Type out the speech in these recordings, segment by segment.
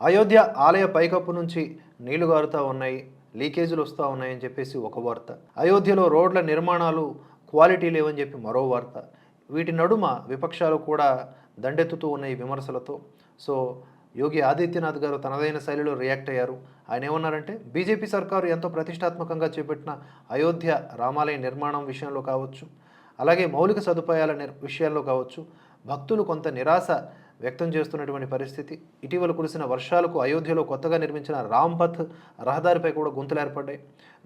అయోధ్య ఆలయ పైకప్పు నుంచి నీళ్ళు గారుతూ ఉన్నాయి లీకేజీలు వస్తూ ఉన్నాయని చెప్పేసి ఒక వార్త. అయోధ్యలో రోడ్ల నిర్మాణాలు క్వాలిటీ లేవని చెప్పి మరో వార్త. వీటి నడుమ విపక్షాలు కూడా దండెత్తుతూ ఉన్నాయి విమర్శలతో. సో యోగి ఆదిత్యనాథ్ గారు తనదైన శైలిలో రియాక్ట్ అయ్యారు. ఆయన ఏమన్నారంటే బీజేపీ సర్కారు ఎంతో ప్రతిష్టాత్మకంగా చేపట్టిన అయోధ్య రామాలయ నిర్మాణం విషయంలో కావచ్చు అలాగే మౌలిక సదుపాయాల నిర్ విషయాల్లో కావచ్చు భక్తులు కొంత నిరాశ వ్యక్తం చేస్తున్నటువంటి పరిస్థితి. ఇటీవల కురిసిన వర్షాలకు అయోధ్యలో కొత్తగా నిర్మించిన రాంపథ్ రహదారిపై కూడా గుంతలు ఏర్పడ్డాయి.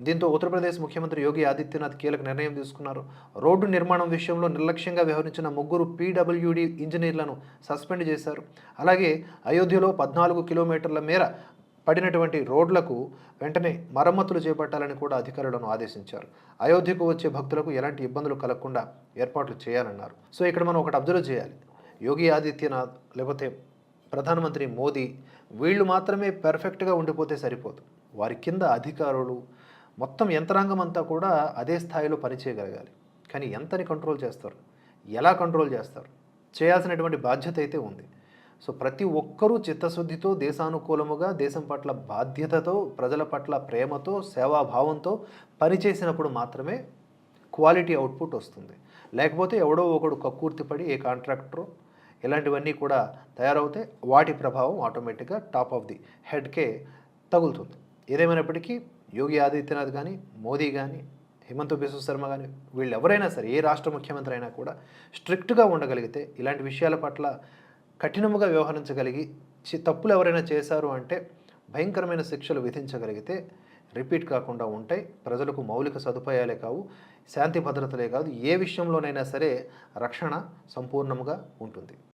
దీంతో ఉత్తరప్రదేశ్ ముఖ్యమంత్రి యోగి ఆదిత్యనాథ్ కీలక నిర్ణయం తీసుకున్నారు. రోడ్డు నిర్మాణం విషయంలో నిర్లక్ష్యంగా వ్యవహరించిన ముగ్గురు పీడబ్ల్యూడి ఇంజనీర్లను సస్పెండ్ చేశారు. అలాగే అయోధ్యలో పద్నాలుగు కిలోమీటర్ల మేర పడినటువంటి రోడ్లకు వెంటనే మరమ్మతులు చేపట్టాలని కూడా అధికారులను ఆదేశించారు. అయోధ్యకు వచ్చే భక్తులకు ఎలాంటి ఇబ్బందులు కలగకుండా ఏర్పాట్లు చేయాలన్నారు. సో ఇక్కడ మనం ఒకటి అబ్జర్వ్ చేయాలి. యోగి ఆదిత్యనాథ్ లేకపోతే ప్రధానమంత్రి మోదీ వీళ్ళు మాత్రమే పెర్ఫెక్ట్గా ఉండిపోతే సరిపోదు. వారి కింద అధికారులు మొత్తం యంత్రాంగం అంతా కూడా అదే స్థాయిలో పనిచేయగలగాలి. కానీ ఎంతని కంట్రోల్ చేస్తారు? ఎలా కంట్రోల్ చేస్తారు? చేయాల్సినటువంటి బాధ్యత అయితే ఉంది. సో ప్రతి ఒక్కరూ చిత్తశుద్ధితో దేశానుకూలముగా దేశం పట్ల బాధ్యతతో ప్రజల పట్ల ప్రేమతో సేవాభావంతో పనిచేసినప్పుడు మాత్రమే క్వాలిటీ అవుట్పుట్ వస్తుంది. లేకపోతే ఎవడో ఒకడు కక్కుర్తి పడి ఏ కాంట్రాక్టరు ఇలాంటివన్నీ కూడా తయారవుతే వాటి ప్రభావం ఆటోమేటిక్గా టాప్ ఆఫ్ ది హెడ్కే తగులుతుంది. ఏదేమైనప్పటికీ యోగి ఆదిత్యనాథ్ కానీ మోదీ కానీ హిమంత బిశ్వ శర్మ కానీ వీళ్ళు ఎవరైనా సరే ఏ రాష్ట్ర ముఖ్యమంత్రి అయినా కూడా స్ట్రిక్ట్గా ఉండగలిగితే ఇలాంటి విషయాల పట్ల కఠినముగా వ్యవహరించగలిగి చి- తప్పులు ఎవరైనా చేశారు అంటే భయంకరమైన శిక్షలు విధించగలిగితే రిపీట్ కాకుండా ఉంటాయి. ప్రజలకు మౌలిక సదుపాయాలే కావు శాంతి భద్రతలే కాదు. ఏ విషయంలోనైనా సరే రక్షణ సంపూర్ణముగా ఉంటుంది.